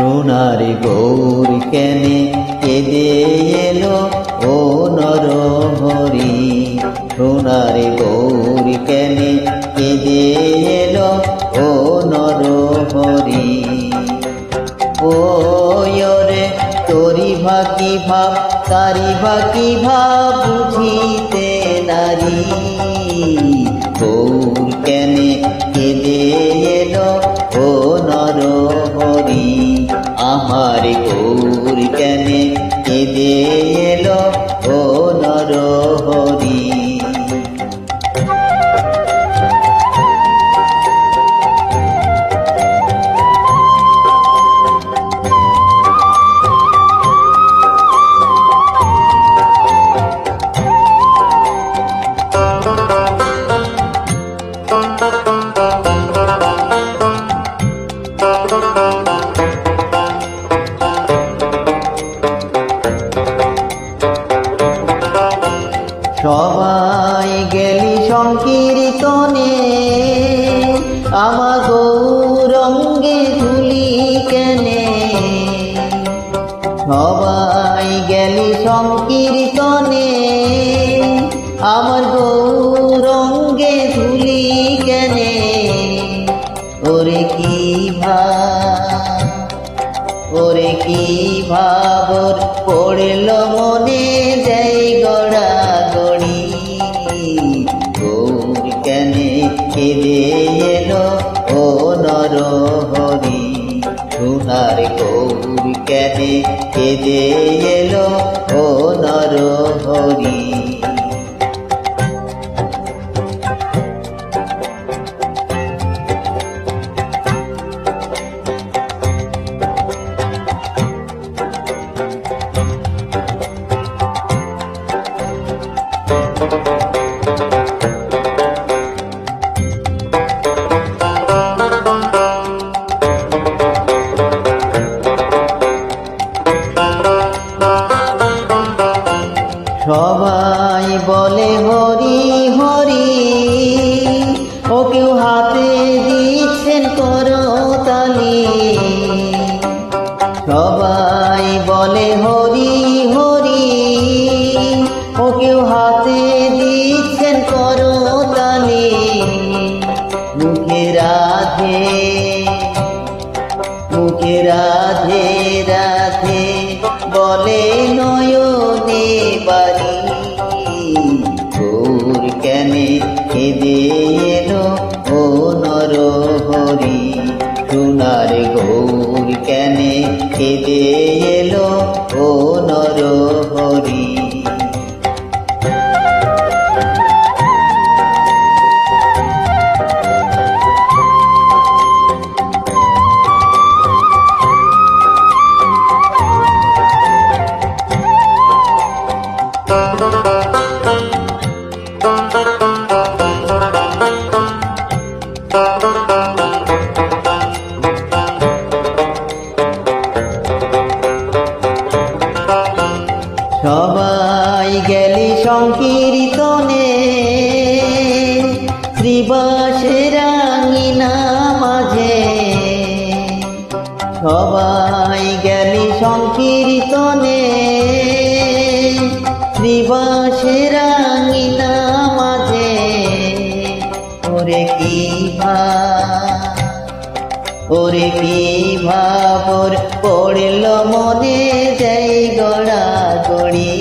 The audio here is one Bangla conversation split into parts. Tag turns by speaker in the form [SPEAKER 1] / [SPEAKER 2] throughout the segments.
[SPEAKER 1] সোনার গৌর কেনে কেঁদে এলো ও নর হরি। সোনার গৌর কেনে কেঁদে এলো ও নর হরি। ও রে তোরি ভাকি ভাব, তারি ভাকি ভাব বুঝিতে নারী। গৌর কেনে কেঁদে এলো আমার সবাই গেলি সংকীর্তনে, আমার গৌরঙ্গে ধুলি কেনে। সবাই গেলি সংকীর্তনে, আমার গৌরঙ্গে ধুলি কেনে। ওরে কি ভা ওরে কি ভাবর পড়ল মনে সোনার গৌর কেনে কেঁদে এলো ও নর হরি। বলে হরি হরি ও কেউ হাতে দিচ্ছেন করতালি। সবাই বলে হরি সংকীর্তনে শ্রীবাসের আঙিনা মাঝে সবাই গেলি সংকীর্তনে। শ্রীবাসের আঙিনা মাঝে ওরে কি ওরে কি ভাবর পড়ল মনে যাই গড়া গড়ি।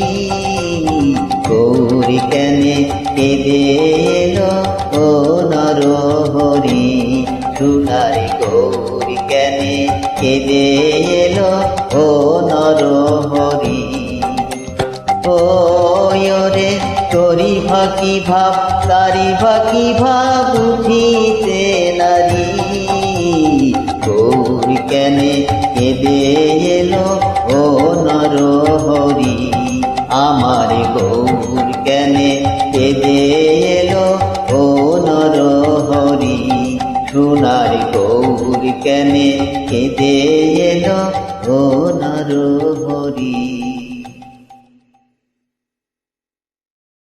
[SPEAKER 1] কেঁদে এলো ও নর হরি ও রে তোরি ভাকি ভাব, তারি ভাকি ভাব উঠিতে নারী। গৌর কেনে কেঁদে এলো ও নর হরি আমার গৌর কেনে কেঁদে গৌর কেনে কেঁদে এলো ও নর হরি।